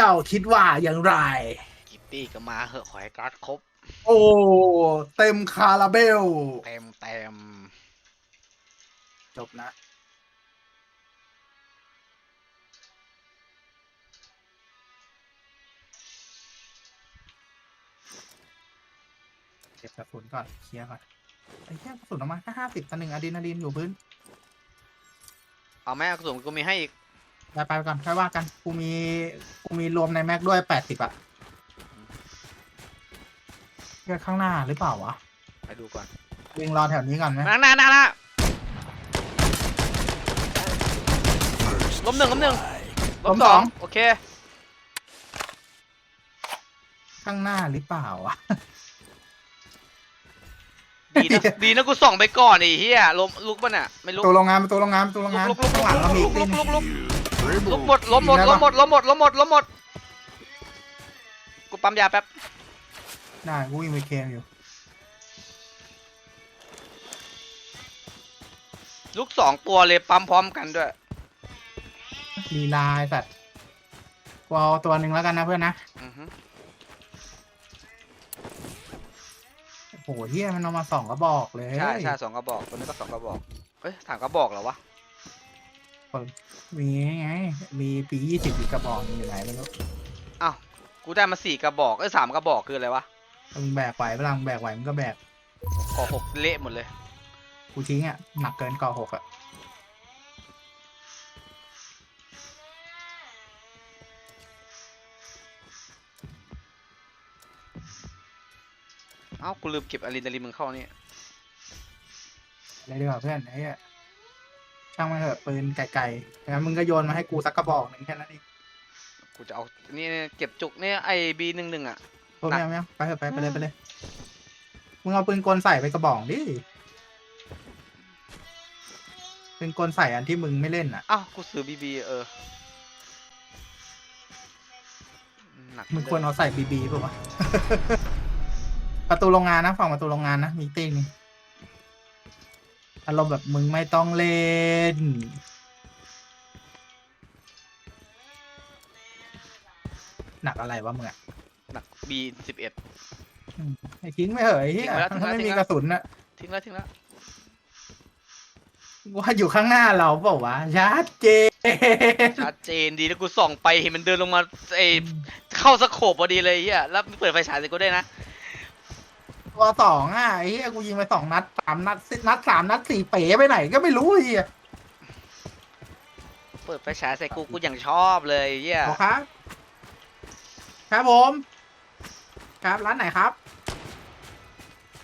เจ้าคิดว่าอย่างไร กิตตี้ก็มาเหอะขอให้การ์ดครบโอ้ เต็มคาราเบล เต็มเต็มจบนะ เก็บกระสุนก่อน เคลียร์ก่อนไอ้แค่กระสุนออกมาแค่ห้าสิบต่อหนึ่งอะดรีนาลีนอยู่พื้น เอาแม่กระสุนกูมีให้อีก ไปไปก่อนค่อยว่ากัน กูมี กูมีรวมในแม็กด้วยแปดสิบอะเพื่อข้างหน้าหรือเปล่าวะไปดูก่อนวิ่งรอแถวนี้ก่อนไหมมาหน้าหน้าหน้าล้มหนึ่งล้มหนึ่งล้มสองโอเค ข้างหน้าหรือเปล่าวะดีนะดีนะกูส่องไปก่อนไอ้เหี้ยล้มลุกป่ะเนี่ยไม่ลุกตัวโรงงานตัวโรงงานตัวโรงงานลุกลุกข้างหลังเรามีลุอีกกลุตีกนลุกลุก ลุกลุกหมดล้มหมดล้มหมดล้มหมดล้มหมดล้มหมดล้มหมดกูปั๊มยาแป๊บได้กูวิ่งไปเคมอยู่ ลูกสองตัวเลยปั๊มพร้อมกันด้วยลีลาไอ้สัตว์กูเอาตัวหนึ่งแล้วกันนะเพื่อนนะอือฮึโอ้โหเฮียมันเอามาสองกระบอกเลยใช่ใช่สองกระบอกตัวนี้ก็สองกระบอกเอ้ยถามกระบอกเหรอวะ มีไง มีปียี่สิบอีกกระบอกอยู่ไหนไม่รู้อ้าวกูได้มาสี่กระบอกเอ้ยสามกระบอกคืออะไรวะมึงแบกไหวเวลามึงแบกไหวมึงก็แบกขอหกเละหมดเลย กูทิ้งอะหนักเกินก่อหกอะเอ้ากูลืมเก็บอะดรีนาลีนมึงเข้านี่เลยดีกว่าเพื่อนไอ้เหี้ย ช่างมันเถอะปืนไกลๆงั้นมึงก็โยนมาให้กูสักกระบอกหนึ่งแค่นั้นเองกูจะเอา นี่เก็บจุกเนี่ยไอบีหนึ่งหนึ่งอะ โอ้ไม่เอาไม่เอาไปเถอะไปไปเลยไปเลยมึงเอาปืนกลใส่ไปกระบอกดิปืนกลใส่อันที่มึงไม่เล่นอะอ้าว กูซื้อบีบีเออ หนักมึงควรเอาใส่บีบีป่าวะ ประตูโรงงานนะฝั่งประตูโรงงานนะมีติ้งนี่ อารมณ์แบบมึงไม่ต้องเล่น หนักอะไรวะมึงอะหนักบีสิบเอ็ดอืมไอ้ทิ้งไม่เหยเฮียทิ้งไว้แล้วถ้าไม่ทิ้มีงไว้กระสุนน่ะทิ้งแล้วทิ้งแล้วว่าอยู่ข้างหน้าเราเปล่าวะชัดเจนชัดเจนดีแล้วกูส่องไปเห็นมันเดินลงมาไอเข้าสโคปพอดีเลยไอ้เฮียแล้วเปิดไฟฉายใส่กูได้วยนะ ตัวสองอะไอ้เฮียกูยิงไปสองนัดสามนัดสินัดสามนัดสี่เป๋ไปไหนก็ไม่รู้ไอ้เฮียเปิดไฟฉายใส่กูกูอย่างชอบเลยไอ้เฮียโอครับ ครับผม ครับร้านไหนครับ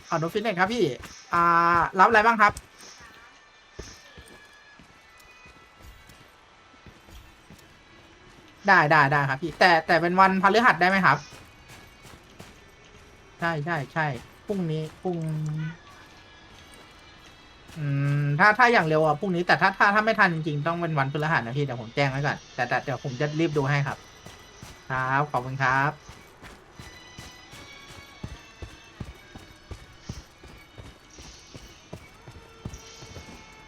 ขอดูฟิตเนสครับพี่ อ่า รับอะไรบ้างครับ ได้ได้ได้ครับพี่ แต่แต่เป็นวันพฤหัสได้ไหมครับ ใช่ใช่ใช่ พรุ่งนี้พรุ่งอืมถ้าถ้าอย่างเร็วอะพรุ่งนี้แต่ถ้าถ้าถ้าไม่ทันจริงๆต้องเป็นวันพฤหัสนะพี่เดี๋ยวผมแจ้งไว้ก่อนแต่แต่เดี๋ยวผมจะรีบดูให้ครับ ครับขอบคุณครับ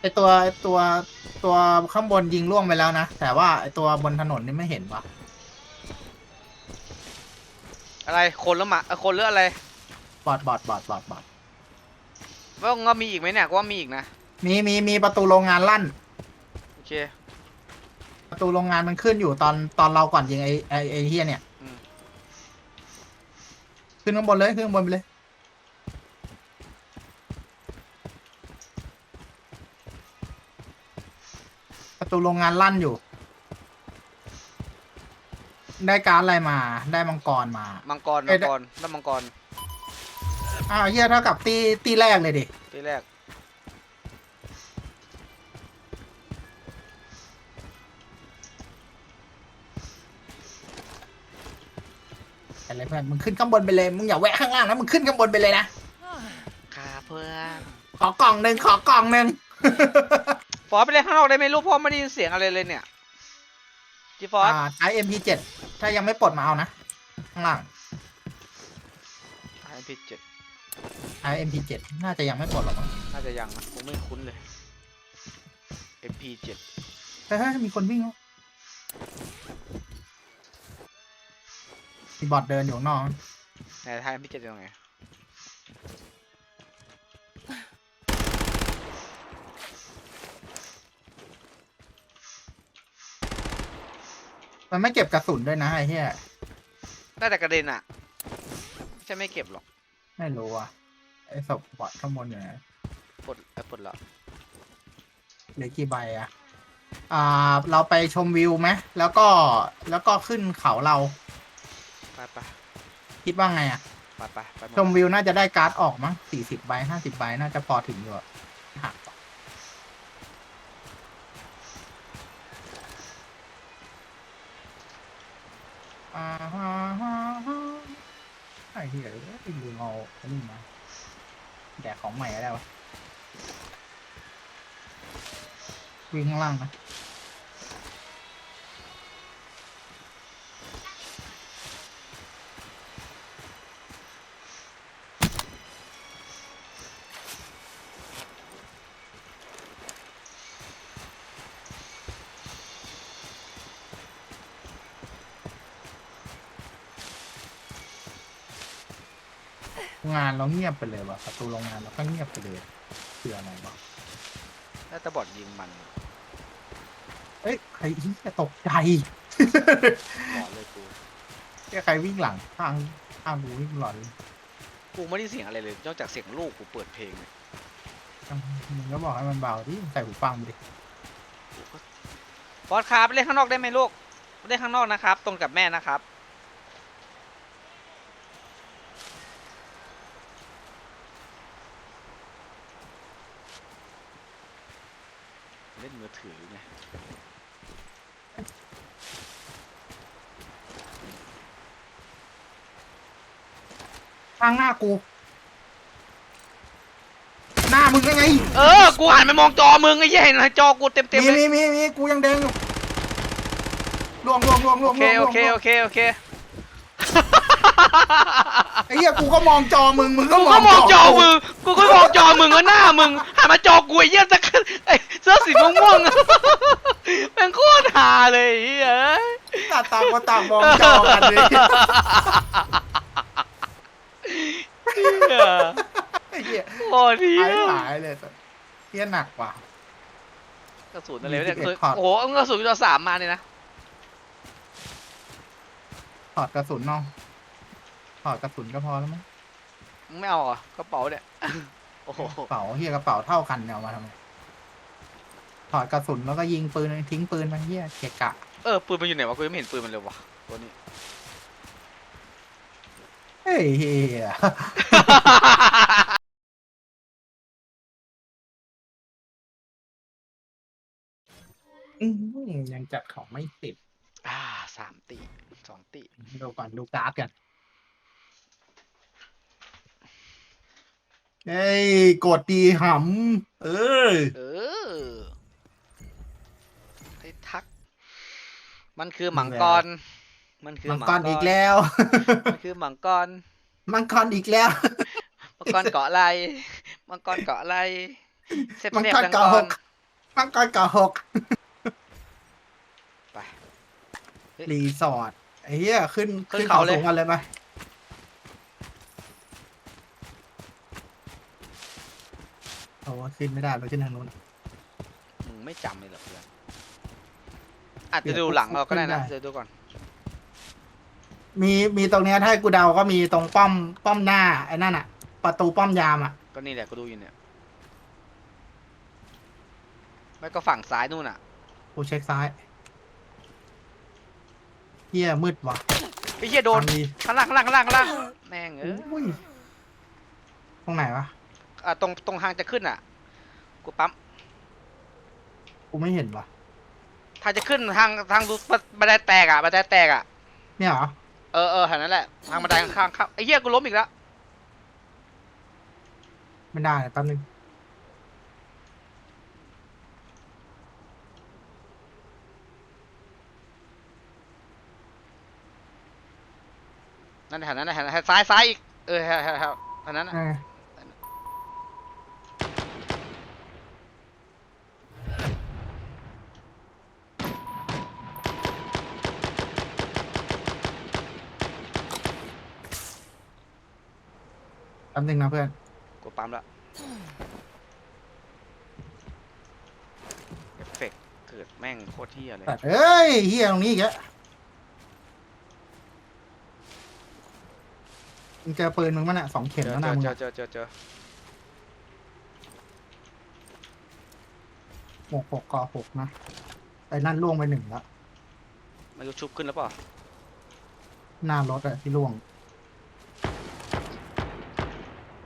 ไอตัวไอตัวตัวข้างบนยิงล่วงไปแล้วนะ แต่ว่าไอตัวบนถนนนี่ไม่เห็นวะอะไรคนแล้วหมาเอ่อคนหรืออะไร บอดบอดบอดบอดบอดว่าก็มีอีกไหมเนี่ยกูว่ามีอีกนะ มีมีมีประตูโรงงานลั่น โอเค ประตูโรงงานมันขึ้นอยู่ตอนตอนเราก่อนยิงไอไอไอเฮียเนี่ย อืม ขึ้นข้างบนเลยขึ้นข้างบนไปเลย ประตูโรงงานลั่นอยู่ ได้การดอะไรมา ได้มังกรมา มังกร เอ้มัยงกร แล้วมังกร อ้าวเฮียเท่ากับตีตีแรกเลยดิที่แรก อะไรเพื่อนมึงขึ้นข้างบนไปเลย มึงอย่าแวะข้างล่างนะ มึงขึ้นข้างบนไปเลยนะค่ะเพื่อนขอกล่องหนึ่งขอกล่องหนึ่ง ฟอสไปเลยข้างนอกได้ไหมลูกพ่อไม่ได้ยินเสียงอะไรเลยเนี่ยจีฟอสอ่าใช้ MP7 ถ้ายังไม่ปลดมาเอานะ ข้างล่าง ไอพีเจ็ด ใช้ MP7 น่าจะยังไม่ปลดหรอกมั้งน่าจะยังนะผมไม่คุ้นเลย MP7 เฮ้ยเฮ้ยมีคนวิ่งแล้วมีบอทเดินอยู่ข้างนอกในท้ายพี่เจ็ดยังไงมันไม่เก็บกระสุนด้วยนะไอ้เหี้ยได้แต่กระเด็นอะไม่ใช่ไม่เก็บหรอก ไม่รู้อะ ไอ้ศพบอทข้างบนอยู่ไหนปลดเอ้ยปลดแล้วเหลือกี่ใบอะอ่า เราไปชมวิวไหมแล้วก็แล้วก็ขึ้นเขาเรา ไปไปคิดว่าไงอะไปไปไปหมดชมวิวน่าจะได้การ์ดออกมั้งสี่สิบใบห้าสิบใบน่าจะพอถึงอยู่อะหักอ่าฮะฮะฮะไอ้เหี้ยไอ้ลืมเอาอันนี้มา แจกของใหม่ก็ได้วะวิ่งข้างล่างนะ งานเราเงียบไปเลยว่ะประตูโรงงานเราก็เงียบไปเลยคืออะไรวะน่าจะบอดยิงมันเอ้ยใครที่จะตกใจ หลอนเลยกูแค่ใครวิ่งหลังทางทางกูวิ่งหลอนเลยกูไม่ได้เสียงอะไรเลยนอกจากเสียงลูกกูเปิดเพลงเนี่ยมึงก็บอกให้มันเบาที่ใส่หูฟังไปดิบอสครับไปเล่นข้างนอกได้ไหมลูกเล่นข้างนอกนะครับ ตรงกับแม่นะครับ เล่น มือถือไงทางหน้ากู หน้ามึงยังไง เออ กูหันไปมองจอมึงไอ้เหี้ยเห็นจอกูเต็มเต็มมีๆเลย มีมีมีกูยังแดงอยู่ล่วงล่วงล่วงล่วโองเคล่วงโอเคล่วงโอเค โอเค ไอ้เหี้ยกูก็มองจอมึงมึงก็กูมอก็งมองจอกูมึง กูก็มองจอมึงว่าหน้ามึงหัน มาจอกูไอ้เหี้ยจะไอ้เสื้อสีม่วงๆอะเป็นโคตรฮาเลยไอ้เหี้ยตาตางก็ต่างมองจอกันเลยเหี้ยไอ้เหี้ยโคตรเหี้หายย หายเลยสัสเหี้ยหนักว่ะ กระสุนอะไรวะเนี่ยยี่สิบเอ็ดขอดโอ้โหเอากระสุนตัวสามมาเนี่ยนะถอดกระสุนเนาะถอดกระสุนก็พอแล้วมั้งมึงไม่เอาเหรอกระเป๋าเนี่ย โอ้โหกระเป๋าเฮียกระเป๋าเท่ากันเนี่ยเอามาทำไมถอดกระสุนแล้วก็ยิงปืนทิ้งปืนมันเฮียเกะกะเออปืนมันอยู่ไหนวะกูยังไม่เห็นปืนมันเลยวะตัวนี้ เฮ้ยเฮียอื้อหือยังจัดของไม่ติดอ่าสามตีสองตี ดูก่อนดูการ์ดกัน เฮ้ยกดดีหำเออ เออไอ้ทัก มันคือหมังกร มันคือมังกรอีกแล้ว มันคือหมังกร มังกรอีกแล้ว มังกรเกาะอะไร มังกรเกาะอะไรเซฟมังเซฟกรดังเกาะกหรกมังกรเกาะหกไปเฮ้ยรีสอร์ทไอ้เหี้ยขึ้นขึ้นขึ้นเขาเขาเลยสูงกันเลยไหม เอาว่าขึ้นไม่ได้เราขึ้นทางนู้น มึงไม่จำเลยเหรอเพื่อนอาจจะดูหลังเราก็ได้นะขึ้นได้เดี๋ยวดูก่อนมีมีตรงเนี้ยถ้าให้กูเดาก็มีตรงป้อมป้อมหน้าไอ้นั่นอะประตูป้อมยามอะก็นี่แหละก็ดูอยู่เนี่ยไม่ก็ฝั่งซ้ายนู่นอะกูเช็คซ้ายเหี้ยมืดว่ะไอ้เหี้ยโดนทางดีข้างล่างข้างล่างข้างล่างข้างล่างแม่งเอออุ้ยตรงไหนวะ อะตรงตรงทางจะขึ้นอะ กูปั๊ม กูไม่เห็นว่ะถ้าจะขึ้นทางทางดูบันไดแตกอะบันไดแตกอะ เนี่ยเหรอ เออเออแถวนั้นแหละ ทางบันไดข้างๆครับไอ้เหี้ยกูล้มอีกแล้ว ไม่ได้แป๊บนึง นั่นแถวนั้นแถวนั้นซ้ายซ้ายอีก เออแถวแถวแถวแถวนั้นน่ะเออ ป๊บนึงนะเพื่อนกูปั๊มละเอฟเฟกต์เกิดแม่งโคตรเที่ยเลยแต่เอ้ยเฮียตรงนี้อีกแล้วมึงเจอปืนมึงมันอะสองเข็มเจอแล้วเจนะอมึงเจออะเจอเจอเจอหกหกกอหกนะไอ้นั่นล่วงไปหนึ่งแล้วไม่รู้ชุบขึ้นแล้วเปล่าหน้ารถอะที่ล่วง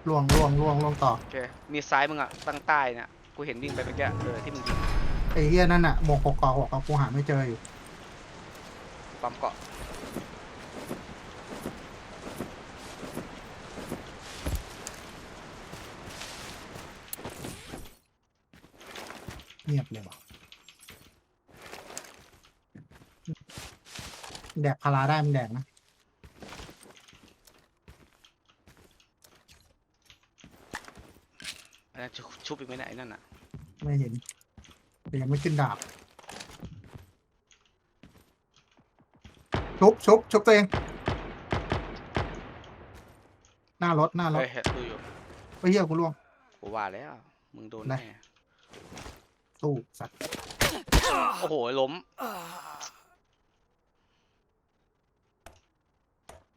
ล่วงล่วงล่วงล่วงต่อโอเค มีซ้ายมึงอะตั้งใต้เนี่ยกูเห็นวิ่งไปเมื่อกี้เออที่มึงยิงไอ้เฮียนั่นอะหมกหกกอหกอะกูหาไม่เจออยู่ปั๊มเกาะเงียบเลยว่ะแดกพาราได้มันแดกนะ อันนั้นชุบชุบอีกไหมเนี่ยไอ้นั่นอะไม่เห็นแต่ยังไม่ขึ้นดาบชุบชุบชุบตัวเองหน้ารถหน้ารถเฮ้ยเห็นดูอยู่ไปเฮียกูล่วง กูว่าแล้ว มึงโดนได้แน่ ตู้สัตว์โอ้โหล้ม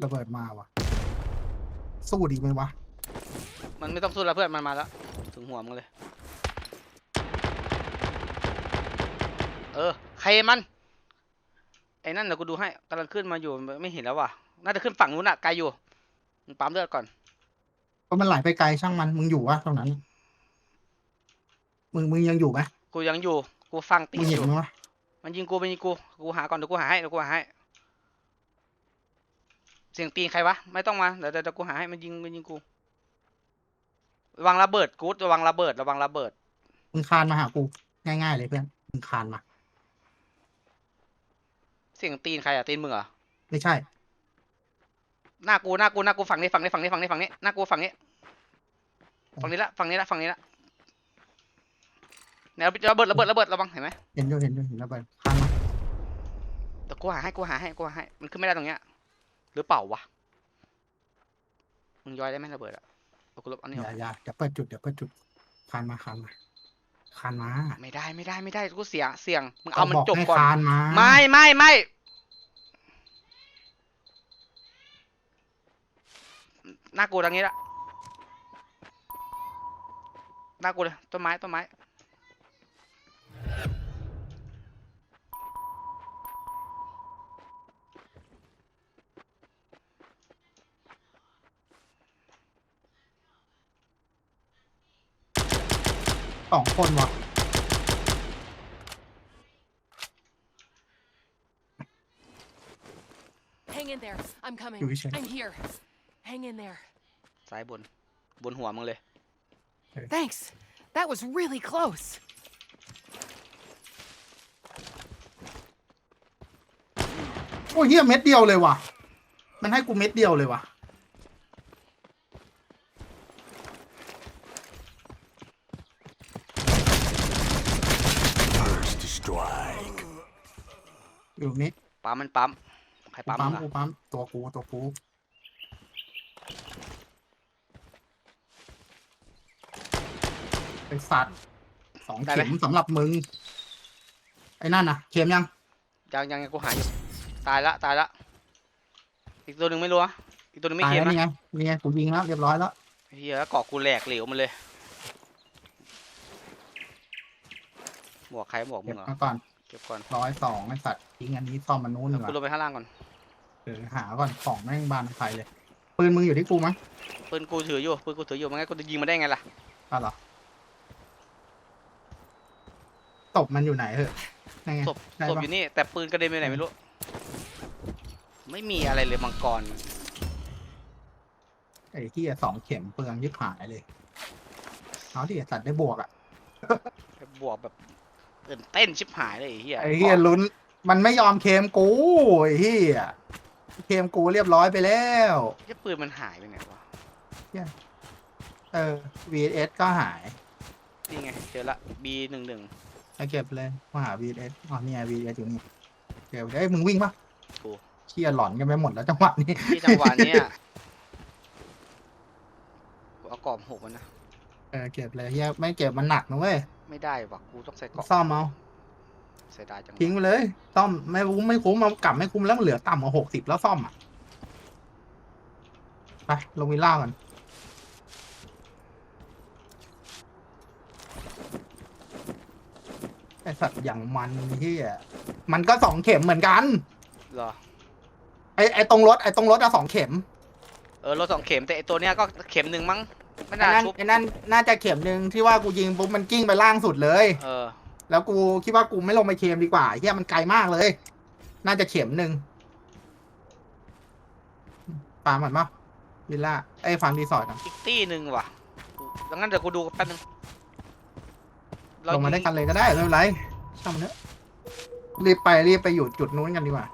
ระเบิดมาว่ะ สู้ดีไหมวะ มันไม่ต้องสู้แล้วเพื่อนมันมาแล้ว ถึงหัวมึงเลย เออ ใครมัน ไอ้นั่นเดี๋ยวกูดูให้กำลังขึ้นมาอยู่ไม่เห็นแล้วว่ะ น่าจะขึ้นฝั่งนู้นอะไกลอยู่ มึงปั๊มเลือดก่อน เพราะมันไหลไปไกลช่างมัน มึงอยู่วะตรงนั้น มึงมึงยังอยู่ไหมกูยังอยู่ กูฟังตีมึงอเห็นยู่ มั้ยวะมันยิงกูมันยิงกู กูหาก่อนเดี๋ยวกูหาให้เดี๋ยวกูหาให้ เสียงตีนใครวะ ไม่ต้องมา เดี๋ยวเดี๋ยวเดี๋ยวกูหาให้มันยิงมันยิงกู ระวังระเบิดกูดระวังระเบิดระวังระเบิด มึงคานมาหากู ง่ายๆเลยเพื่อนมึงคานมา เสียงตีนใครอะตีนมึงเหรอไม่ใช่ หน้ากูหน้ากูหน้ากูฝั่งนี้ฝั่งนี้ฝั่งนี้ฝั่งนี้ฝั่งนี้หน้ากูฝั่งนี้ฝั่งนี้ละฝั่งนี้ละฝั่งนี้ละเนี่ยระเบิดระเบิดระเบิดระวังเห็นไหมเห็นอยู่เห็นอยู่เห็นแล้วไปคานมาเดี๋ยวกูหาให้กูหาให้กูหาให้ มันขึ้นไม่ได้ตรงเนี้ยหรือเปล่าวะมึงย้อยได้ไหมระเบิดอะ เอากูลบอันนี้อออกย่าอย่าเดี๋ยวเปิดจุดเดี๋ยวเปิดจุดคานมาคานมาคานมาไม่ได้ไม่ได้ไม่ได้กูเสียเสี่ยงมึงเอามันบอกจบให้ก่อน คานมาไม่ไม่ไม่หน้ากูตรงนี้ละหน้ากูเลยต้นไม้ต้นไม้ สองคนว่ะ Hang in there. I'm coming. You wish I- I'm here. Hang in there. ซ้ายบน บนหัวมึงเลย Thanks. That was really close. โอ้ยเฮียเม็ดเดียวเลยว่ะ มันให้กูเม็ดเดียวเลยว่ะ อยู่นี้ปั๊มมันปั๊มใครกูปั๊มปั๊มมึงกูอะปั๊มตัวกูตัวกูไปสัตว์สองเข็มสำหรับมึง ไอ้นั่นน่ะเข็มยัง ยังยังยังกูหายอยู่ตายละตายละ อีกตัวหนึ่งไม่รู้อะอีกตัวหนึ่งไม่ตายเคลียแล้วร์นะนี่ไงนี่ไงกูยิงแล้วเรียบร้อยแล้ว เฮียแล้วเกาะกูแหลกเหลวมันเลยหมวกใครหมวกมึเก็บงเหรอมาก่อนเก็บก่อนร้อยสองไอ้สัตว์ยิงอันนี้ซ่อมมันนู้นเดี๋ดียวกกูลว่างไปข้างล่างก่อนเออหาก่อนของแม่งบานไฟเลยปืนมึงอยู่ที่กูมั้ยปืนกูถืออยู่ปืนกูถืออยู่มันงั้นกูจะยิงมันได้ไงล่ะอ้าวเหรอตบมันอยู่ไหนเหอะนั่นไงศพได้ศพปะอยู่นี่แต่ปืนกระเด็นไปไหนไม่รู้ ไม่มีอะไรเลยมังกรไอ้ที่สองเข็มเปลืองยิบหายเลยเอาที่สัตว์ได้บวกอะบวกแบบ ตื่นเต้นชิบหายเลยไอ้เฮียไอ้เฮียลุ้น มันไม่ยอมเคมกูไอ้เฮียเคมกูเรียบร้อยไปแล้ว เหี้ยปืนมันหายไปไหนวะ เออ VS ก็หายนี่ไงเจอละ B หนึ่งหนึ่งไปเก็บเลยมาหา VS อ๋อเนี่ย VS อยู่นี่เก็บได้ยมึงวิ่งปะกูเชี่ยหลอนกันไปหมดแล้วจังหวะนี้ ที่จังหวะเนี้ยกรอบหกมันนะ เออเก็บเลยเฮียไม่เก็บมันหนักนะเว้ย ไม่ได้ว่ะกูต้องใส่กรอบซ่อมเอาเสียดายจังวะทิ้งไปเลย ซ่อมไม่คุ้มไม่คุ้มเอากลับไม่คุ้มแล้วมันเหลือต่ำกว่าหกสิบแล้วซ่อมอะไปลงวิลล่าก่อนไอสัตว์อย่างมันเฮียมันก็สองเข็มเหมือนกัน เหรอ ไอไอตรงรถไอตรงรถอะสองเข็ม เออรถสองเข็มแต่ไอตัวเนี้ยก็เข็มหนึ่งมั้ง ไม่ไอ้น่านั่นชุบไอ้นั่นน่าจะเข็มหนึ่งที่ว่ากูยิงปุ๊บมันกิ้งไปล่างสุดเลย เออ แล้วกูคิดว่ากูไม่ลงไปเคมดีกว่าเฮียมันไกลมากเลย น่าจะเข็มหนึ่งฟาร์มก่อนปะวิลล่าไอ้ยฟาร์มรีสอร์ทอะอีกตี้หนึ่งว่ะดังนั้นเดี๋ยวกูดูแป๊บนึงเรลงมาได้ยิกันเลยก็ได้ไม่เป็นไรช่างมันเถอะรีบไปรีบไปอยู่จุดนู้นกันดีกว่า